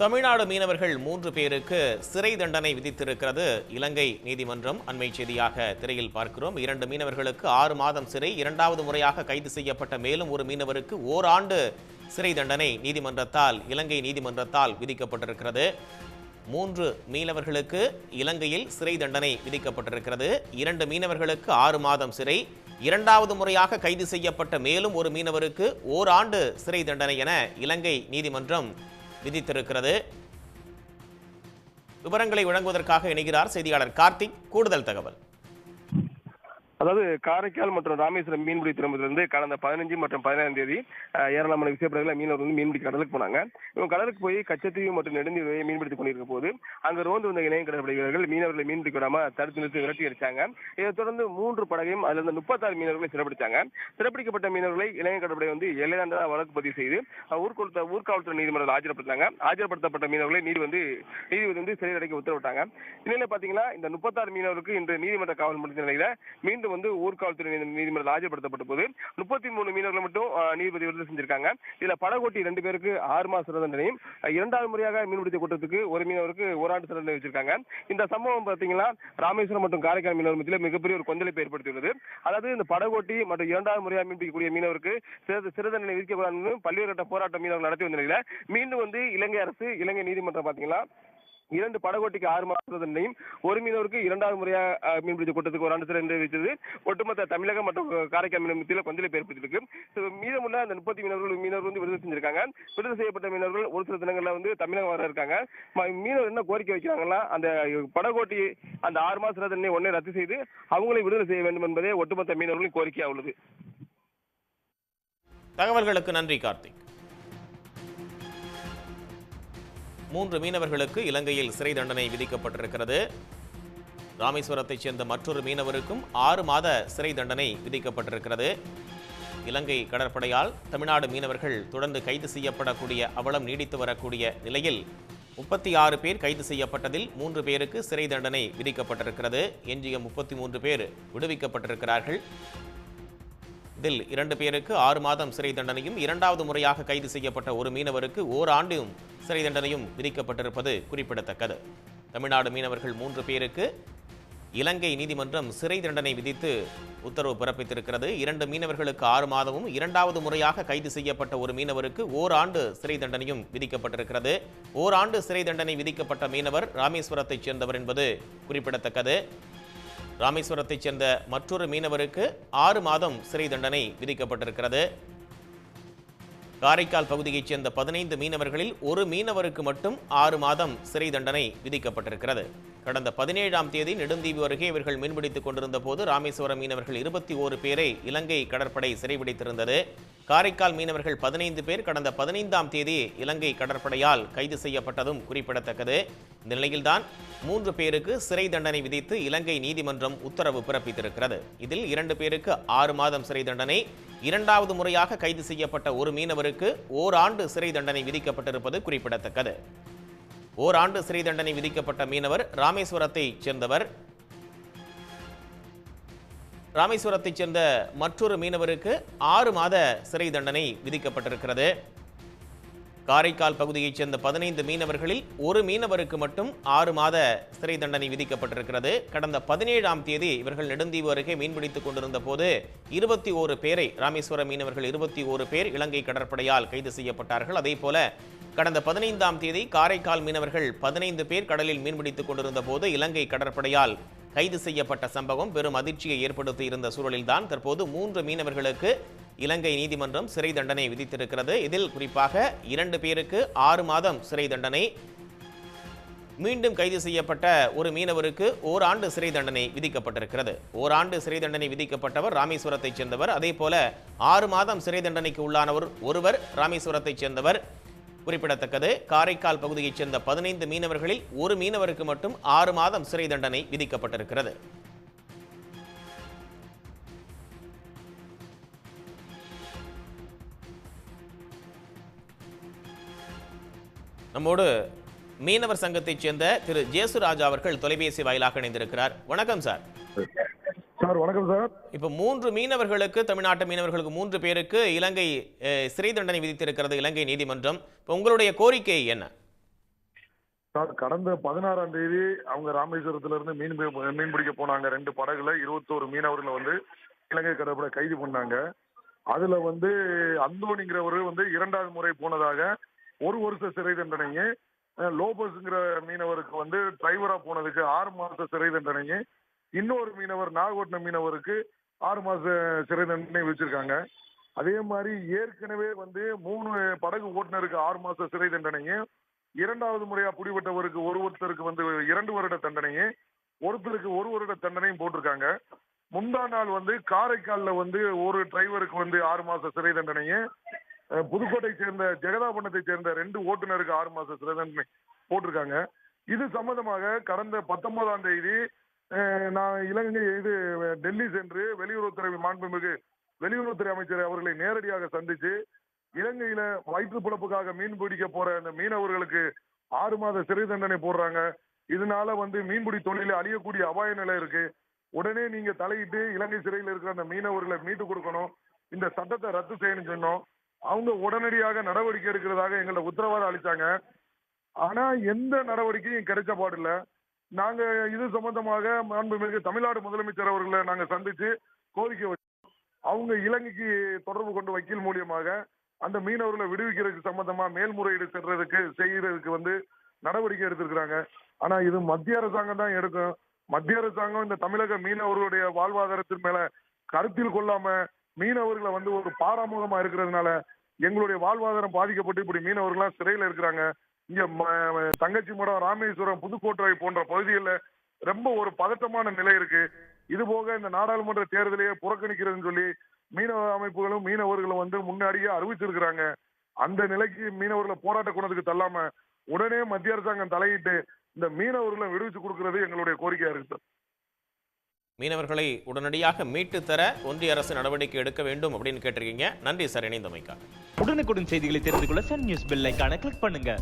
தமிழ்நாடு மீனவர்கள் மூன்று பேருக்கு சிறை தண்டனை விதித்திருக்கிறது. இலங்கை நீதிமன்றம் அண்மை செய்தியாக திரையில் பார்க்கிறோம். இரண்டு மீனவர்களுக்கு ஆறு மாதம் சிறை இரண்டாவது முறையாக கைது செய்யப்பட்ட மேலும் ஒரு மீனவருக்கு ஓராண்டு சிறை தண்டனை நீதிமன்றத்தால் இலங்கை நீதிமன்றத்தால் விதிக்கப்பட்டிருக்கிறது. மூன்று மீனவர்களுக்கு இலங்கையில் சிறை தண்டனை விதிக்கப்பட்டிருக்கிறது. இரண்டு மீனவர்களுக்கு ஆறு மாதம் சிறை இரண்டாவது முறையாக கைது செய்யப்பட்ட மேலும் ஒரு மீனவருக்கு ஓராண்டு சிறை தண்டனை என இலங்கை நீதிமன்றம் விதித்திருக்கிறது. விவரங்களை வழங்குவதற்காக இணைகிறார் செய்தியாளர் கார்த்திக். கூடுதல் தகவல். அதாவது காரைக்கால் மற்றும் ராமேஸ்வரம் மீன்பிடி துறைமுகத்திலிருந்து கடந்த பதினஞ்சு மற்றும் பதினேழாம் தேதி ஏராளமான விசைப்படகுல மீனவர் வந்து மீன்பிடி கடலுக்கு போனாங்க. இவங்க கடலுக்கு போய் கச்சத்தீவு மற்றும் நெடுந்தீவை மீன்பிடித்துக் கொண்டிருக்க போது அங்க ரோந்து வந்த இணையம் கடற்படை வீரர்கள் மீனவர்களை மீன்பிடிக்க விடாம தடுத்து நிறுத்தி விரட்டி அடிச்சாங்க. இதைத் தொடர்ந்து மூன்று படகையும் அதுல இருந்து முப்பத்தாறு மீனவர்களை சிறப்பிடிச்சாங்க. சிறப்பிடிக்கப்பட்ட மீனவர்களை இளைய கடற்படை வந்து எல்லையாண்டா வழக்கு பதிவு செய்து ஊர்கொடுத்த ஊர்காவல்துறை நீதிமன்றத்தில் ஆஜர்படுத்தாங்க ஆஜர்படுத்தப்பட்ட மீனவர்களை நீதி வந்து நீதிபதி வந்து சிறையில் அடைக்க உத்தரவிட்டாங்க. இந்நிலையில பாத்தீங்கன்னா இந்த முப்பத்தாறு மீனவருக்கு இன்று நீதிமன்ற காவல் முடிந்த நிலையில மீண்டும் வந்து ஊர்காவல்துறை நீதிமன்றத்தில் ஆஜர்படுத்தப்பட்ட போது முப்பத்தி மூணு மீனவர்களை மட்டும் நீதிபதி விருது செஞ்சிருக்காங்க. இதுல படகோட்டி ரெண்டு பேருக்கு ஆறு மாச சிறை தண்டனையும் இரண்டாவது முறையாக மீன்பிடித்த கூட்டத்துக்கு ஒரு மீனவருக்கு ஓராண்டு சிறை தண்டனை வச்சிருக்காங்க. இந்த சம்பவம் பாத்தீங்கன்னா ராமேஸ்வரம் மற்றும் காரைக்கால் மீனவர் மத்தியில் மிகப்பெரிய ஒரு கொந்தளிப்பை ஏற்படுத்தியுள்ளது. அதாவது இந்த படகோட்டி மற்றும் இரண்டாவது முறையாக மீன்பிடிக்கக்கூடிய மீனவருக்கு சிறை தண்டனை விதிக்கக்கூடாதுன்னு பல்வேறு கட்ட போராட்டம் மீனவர்கள் நடத்தி வந்த நிலையில மீண்டும் வந்து இலங்கை அரசு இலங்கை நீதிமன்றம் பாத்தீங்கன்னா இரண்டு படகோட்டிக்கு ஆறு மாத தண்டனையும் ஒரு மீனவருக்கு இரண்டாவது முறையாக அஹ், மீன்பிடித்த கூட்டத்துக்கு ஒரு ஆண்டு சிறை வைத்தது ஒட்டுமொத்த தமிழகம் மற்றும் காரைக்கால் மீனவர் மத்தியில் கொந்தளிப்பு ஏற்படுத்தியிருக்கு மீதமுள்ள அந்த முப்பத்தி மீனவர்கள் மீனவர் வந்து விடுதலை செஞ்சிருக்காங்க. விடுதலை செய்யப்பட்ட மீனவர்கள் ஒரு சில தினங்கள்ல வந்து தமிழகம் வர இருக்காங்க. மீனவர் என்ன கோரிக்கை வைக்கிறாங்கன்னா அந்த படகோட்டி அந்த ஆறு மாத சிறை தண்டனை உடனே ரத்து செய்து அவங்களை விடுதலை செய்ய வேண்டும் என்பதே ஒட்டுமொத்த மீனவர்களின் கோரிக்கையாக உள்ளது. தகவல்களுக்கு நன்றி கார்த்திக். மூன்று மீனவர்களுக்கு இலங்கையில் சிறை தண்டனை விதிக்கப்பட்டிருக்கிறது. ராமேஸ்வரத்தைச் சேர்ந்த மற்றொரு மீனவருக்கும் ஆறு மாத சிறை தண்டனை விதிக்கப்பட்டிருக்கிறது. இலங்கை கடற்படையால் தமிழ்நாடு மீனவர்கள் தொடர்ந்து கைது செய்யப்படக்கூடிய அவலம் நீடித்து வரக்கூடிய நிலையில் முப்பத்தி ஆறு பேர் கைது செய்யப்பட்டதில் மூன்று பேருக்கு சிறை தண்டனை விதிக்கப்பட்டிருக்கிறது. எஞ்சிய முப்பத்தி மூன்று பேர் விடுவிக்கப்பட்டிருக்கிறார்கள். இதில் இரண்டு பேருக்கு ஆறு மாதம் சிறை தண்டனையும் இரண்டாவது முறையாக கைது செய்யப்பட்ட ஒரு மீனவருக்கு ஓராண்டும் சிறை தண்டனையும் விதிக்கப்பட்டிருப்பது குறிப்பிடத்தக்கது. தமிழ்நாடு மீனவர்கள் மூன்று பேருக்கு இலங்கை நீதிமன்றம் சிறை தண்டனை விதித்து உத்தரவு பிறப்பித்திருக்கிறது. இரண்டு மீனவர்களுக்கு ஆறு மாதமும் இரண்டாவது முறையாக கைது செய்யப்பட்ட ஒரு மீனவருக்கு ஓராண்டு சிறை தண்டனையும் விதிக்கப்பட்டிருக்கிறது. ஓராண்டு சிறை தண்டனை விதிக்கப்பட்ட மீனவர் ராமேஸ்வரத்தைச் சேர்ந்தவர் என்பது குறிப்பிடத்தக்கது. ராமேஸ்வரத்தைச் சேர்ந்த மற்றொரு மீனவருக்கு ஆறு மாதம் சிறை தண்டனை விதிக்கப்பட்டிருக்கிறது. காரைக்கால் பகுதியைச் சேர்ந்த பதினைந்து மீனவர்களில் ஒரு மீனவருக்கு மட்டும் ஆறு மாதம் சிறை தண்டனை விதிக்கப்பட்டிருக்கிறது. கடந்த பதினேழாம் தேதி நெடுந்தீவு அருகே இவர்கள் மீன்பிடித்துக் கொண்டிருந்த போது ராமேஸ்வரம் மீனவர்கள் இருபத்தி ஓரு பேரை இலங்கை கடற்படை சிறைபிடித்திருந்தது. காரைக்கால் மீனவர்கள் பதினைந்து பேர் கடந்த பதினைந்தாம் தேதி இலங்கை கடற்படையால் கைது செய்யப்பட்டதும் குறிப்பிடத்தக்கது. இந்த நிலையில்தான் மூன்று பேருக்கு சிறை தண்டனை விதித்து இலங்கை நீதிமன்றம் உத்தரவு பிறப்பித்திருக்கிறது. இதில் இரண்டு பேருக்கு ஆறு மாதம் சிறை தண்டனை இரண்டாவது முறையாக கைது செய்யப்பட்ட ஒரு மீனவருக்கு ஓராண்டு சிறை தண்டனை விதிக்கப்பட்டிருப்பது குறிப்பிடத்தக்கது. ஓராண்டு சிறை தண்டனை விதிக்கப்பட்ட மீனவர் ராமேஸ்வரத்தைச் சேர்ந்தவர். ராமேஸ்வரத்தைச் சேர்ந்த மற்றொரு மீனவருக்கு ஆறு மாத சிறை தண்டனை விதிக்கப்பட்டிருக்கிறது. காரைக்கால் பகுதியைச் சேர்ந்த பதினைந்து மீனவர்களில் ஒரு மீனவருக்கு மட்டும் ஆறு மாத சிறை தண்டனை விதிக்கப்பட்டிருக்கிறது. கடந்த பதினேழாம் தேதி இவர்கள் நெடுந்தீவு அருகே மீன்பிடித்துக் கொண்டிருந்த போது இருபத்தி ஓரு பேரை ராமேஸ்வரம் மீனவர்கள் இருபத்தி ஓரு பேர் இலங்கை கடற்படையால் கைது செய்யப்பட்டார்கள். அதே போல கடந்த பதினைந்தாம் தேதி காரைக்கால் மீனவர்கள் பதினைந்து பேர் கடலில் மீன்பிடித்துக் கொண்டிருந்த போது இலங்கை கடற்படையால் கைது செய்யப்பட்ட சம்பவம் பெரும் அதிர்ச்சியை ஏற்படுத்தி இருந்த சூழலில்தான் தற்போது மூன்று மீனவர்களுக்கு இலங்கை நீதிமன்றம் சிறை தண்டனை விதித்திருக்கிறது. இதில் குறிப்பாக இரண்டு பேருக்கு ஆறு மாதம் சிறை தண்டனை. மீண்டும் கைது செய்யப்பட்ட ஒரு மீனவருக்கு ஓராண்டு சிறை தண்டனை விதிக்கப்பட்டிருக்கிறது. ஓராண்டு சிறை தண்டனை விதிக்கப்பட்டவர் ராமேஸ்வரத்தைச் சேர்ந்தவர். அதே போல ஆறு மாதம் சிறை தண்டனைக்கு உள்ளானவர் ஒருவர் ராமேஸ்வரத்தைச் சேர்ந்தவர். குறிப்பிடத்தக்கது. காரைக்கால் பகுதியைச் சேர்ந்த பதினைந்து மீனவர்களில் ஒரு மீனவருக்கு மட்டும் ஆறு மாதம் சிறை தண்டனை விதிக்கப்பட்டிருக்கிறது. நம்மோடு மீனவர் சங்கத்தைச் சேர்ந்த திரு ஜேசுராஜா அவர்கள் தொலைபேசி வாயிலாக இணைந்திருக்கிறார். வணக்கம் சார். சார் வணக்கம் சார். இப்போ மூன்று மீனவர்களுக்கு தமிழ்நாட்டு மீனவர்களுக்கு மூன்று பேருக்கு இலங்கை சிறை தண்டனை விதித்திருக்கிறது இலங்கை நீதிமன்றம். இப்போ உங்களுடைய கோரிக்கை என்ன? சார் கடந்த பதினாறாம் தேதி அவங்க ராமேஸ்வரத்துல இருந்து மீன் மீன் பிடிக்க போனாங்க. ரெண்டு படகுல இருபத்தோரு மீனவர்களை வந்து இலங்கை கடற்படை கைது பண்ணாங்க. அதுல வந்து அந்தோணிங்கிறவர் வந்து இரண்டாவது முறை போனதாக ஒரு வருஷ சிறை தண்டனையும் லோபஸ்ங்கிற மீனவருக்கு வந்து டிரைவரா போனதுக்கு ஆறு மாச சிறை தண்டனையும் இன்னொரு மீனவர் நாகப்பட்டினம் மீனவருக்கு ஆறு மாச சிறை தண்டனை வச்சிருக்காங்க அதே மாதிரி ஏற்கனவே வந்து மூணு படகு ஓட்டுநருக்கு ஆறு மாச சிறை தண்டனையும் இரண்டாவது முறையா பிடிபட்டவருக்கு ஒரு ஒருத்தருக்கு வந்து இரண்டு வருட தண்டனையும் ஒருத்தருக்கு ஒரு வருட தண்டனையும் போட்டிருக்காங்க. முந்தா நாள் வந்து காரைக்கால்ல வந்து ஒரு டிரைவருக்கு வந்து ஆறு மாச சிறை தண்டனையும் புதுக்கோட்டை சேர்ந்த ஜெகதாபுரத்தை சேர்ந்த ரெண்டு ஓட்டுநருக்கு ஆறு மாச சிறை தண்டனை போட்டிருக்காங்க. இது சம்பந்தமாக கடந்த பத்தொன்பதாம் தேதி நான் இலங்கை இது டெல்லி சென்று வெளியுறவுத்துறை மாண்புமிகு வெளியுறவுத்துறை அமைச்சர் அவர்களை நேரடியாக சந்திச்சு இலங்கையில வயிற்று பிழப்புக்காக மீன் பிடிக்க போற அந்த மீனவர்களுக்கு ஆறு மாத சிறை தண்டனை போடுறாங்க. இதனால வந்து மீன்பிடி தொழில அழியக்கூடிய அபாய நிலை இருக்கு. உடனே நீங்க தலையிட்டு இலங்கை சிறையில் இருக்கிற அந்த மீனவர்களை மீட்டு கொடுக்கணும். இந்த சட்டத்தை ரத்து செய்யணும்னு சொன்னோம். அவங்க உடனடியாக நடவடிக்கை எடுக்கிறதாக எங்களை உத்தரவாதம் அளித்தாங்க ஆனா எந்த நடவடிக்கையும் கிடைச்ச பாடில்ல நாங்க இது சம்பந்தமாக மாண்புமிகு தமிழ்நாடு முதலமைச்சர் அவர்களை நாங்க சந்திச்சு கோரிக்கை வச்சோம் அவங்க இலங்கைக்கு தொடர்பு கொண்டு வக்கீல் மூலியமாக அந்த மீனவர்களை விடுவிக்கிறதுக்கு சம்பந்தமா மேல்முறையீடு செல்றதுக்கு செய்யறதுக்கு வந்து நடவடிக்கை எடுத்திருக்கிறாங்க. ஆனா இது மத்திய அரசாங்கம் தான் எடுக்கும். மத்திய அரசாங்கம் இந்த தமிழக மீனவர்களுடைய வாழ்வாதாரத்தின் மேல கருத்தில் கொள்ளாம மீனவர்களை வந்து ஒரு பாராமுகமா இருக்கிறதுனால எங்களுடைய வாழ்வாதாரம் பாதிக்கப்பட்டு இப்படி மீனவர்கள்லாம் சிறையில இருக்கிறாங்க. இங்க தங்கச்சி மடம் ராமேஸ்வரம் புதுக்கோட்டை போன்ற பகுதிகளில் ரொம்ப ஒரு பதட்டமான நிலை இருக்கு. இது போக இந்த நாடாளுமன்ற தேர்தலையே புறக்கணிக்கிறதுன்னு சொல்லி மீனவ அமைப்புகளும் மீனவர்களும் வந்து முன்னாடியே அறிவிச்சிருக்கிறாங்க. அந்த நிலைக்கு மீனவர்களை போராட்ட குணத்துக்கு தள்ளாம உடனே மத்திய அரசாங்கம் தலையிட்டு இந்த மீனவர்களை விடுவிச்சு கொடுக்கறது எங்களுடைய கோரிக்கையா இருக்கு சார். மீனவர்களை உடனடியாக மீட்டு தர ஒன்றிய அரசு நடவடிக்கை எடுக்க வேண்டும் அப்படின்னு கேட்டிருக்கீங்க. நன்றி சார் இணைந்தமைக்கா உடனுக்குடன் செய்திகளை தெரிந்து கொள்ள சன் நியூஸ் பெல் ஐகானை கிளிக் பண்ணுங்க.